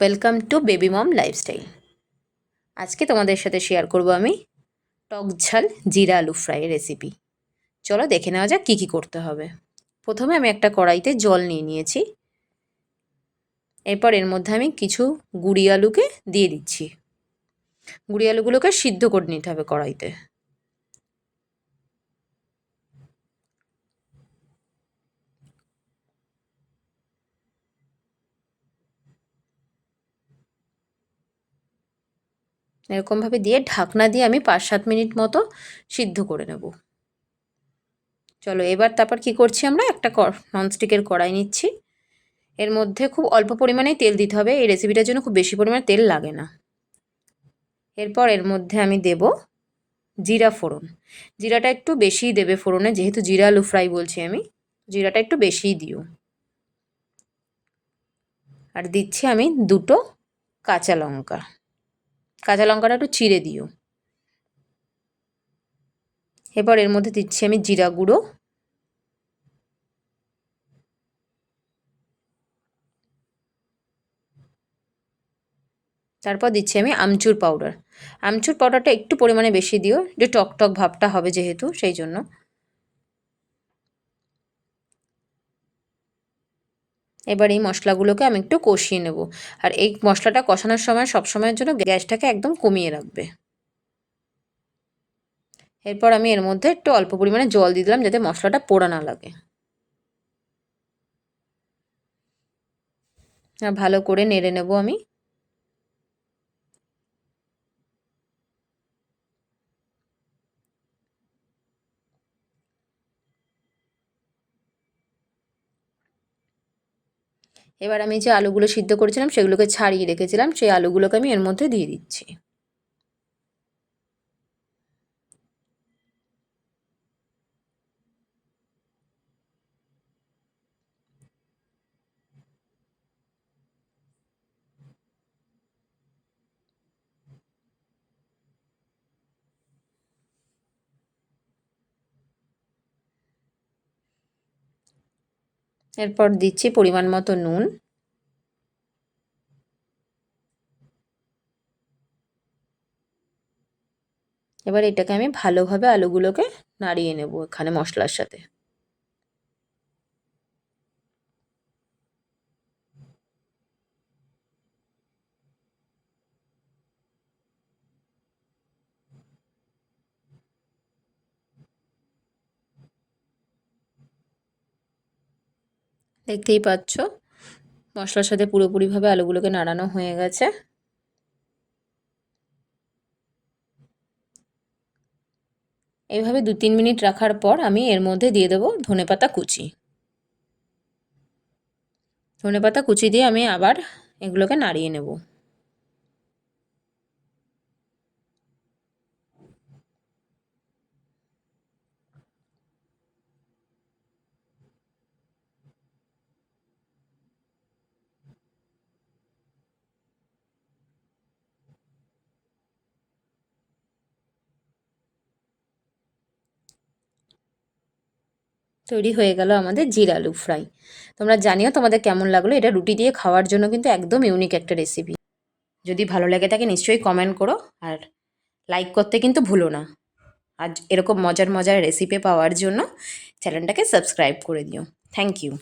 Welcome to baby mom lifestyle আজকে তোমাদের সাথে শেয়ার করব আমি টক ঝাল জিরা আলু ফ্রাই রেসিপি চলো দেখে নেওয়া যাক কী কী করতে হবে। প্রথমে আমি একটা কড়াইতে জল নিয়ে নিয়েছি। এরপর এর মধ্যে আমি কিছু গুড়ি আলুকে দিয়ে দিচ্ছি। গুড়ি আলুগুলোকে সিদ্ধ করে নিতে হবে কড়াইতে। এরকমভাবে দিয়ে ঢাকনা দিয়ে আমি পাঁচ সাত মিনিট মতো সিদ্ধ করে নেব। চলো, এবার তারপর কি করছি আমরা? একটা ননস্টিকের কড়াই নিচ্ছি। এর মধ্যে খুব অল্প পরিমাণেই তেল দিতে হবে। এই রেসিপিটার জন্য খুব বেশি পরিমাণে তেল লাগে না। এরপর এর মধ্যে আমি দেব জিরা ফোড়ন। জিরাটা একটু বেশিই দেবে ফোড়নে, যেহেতু জিরা আলু ফ্রাই বলছি আমি। জিরাটা একটু বেশিই দিও। আর দিচ্ছি আমি দুটো কাঁচা লঙ্কা। কাঁচা লঙ্কাটা একটু চিড়ে দিও। এবার এর মধ্যে দিচ্ছি আমি জিরা গুঁড়ো। তারপর দিচ্ছি আমি আমচুর পাউডার। আমচুর পাউডারটা একটু পরিমাণে বেশি দিও যে টক টক ভাবটা হবে যেহেতু, সেই জন্য। এবার এই মশলাগুলোকে আমি একটু কষিয়ে নেব। আর এই মশলাটা কষানোর সময় সব সময়ের জন্য গ্যাসটাকে একদম কমিয়ে রাখবে। এরপর আমি এর মধ্যে একটু অল্প পরিমাণে জল দিয়ে দিলাম যাতে মশলাটা পোড়া না লাগে। আর ভালো করে নেড়ে নেব আমি। এবার আমি যে আলুগুলো সিদ্ধ করেছিলাম সেগুলোকে ছাড়িয়ে রেখেছিলাম, সেই আলুগুলোকে আমি এর মধ্যে দিয়ে দিচ্ছি। এরপর দিচ্ছি পরিমাণ মতো নুন। এবার এটাকে আমি ভালোভাবে আলুগুলোকে নাড়িয়ে নেব এখানে মশলার সাথে। দেখতেই পাচ্ছ। মশলার সাথে পুরোপুরিভাবে আলুগুলোকে নাড়ানো হয়ে গেছে। এভাবে দু তিন মিনিট রাখার পর আমি এর মধ্যে দিয়ে দেবো ধনেপাতা কুচি। ধনেপাতা কুচি দিয়ে আমি আবার এগুলোকে নাড়িয়ে নেব। তৈরি হয়ে গেল আমাদের জিরা আলু ফ্রাই। তোমরা জানিও তোমাদের কেমন লাগল এটা রুটি দিয়ে খাওয়ার জন্য কিন্তু একদম ইউনিক একটা রেসিপি যদি ভালো লাগে তাকে নিশ্চয়ই কমেন্ট করো আর লাইক করতে কিন্তু ভুলো না। আর এরকম মজার মজার রেসিপি পাওয়ার জন্য চ্যানেলটাকে সাবস্ক্রাইব করে দিও। Thank you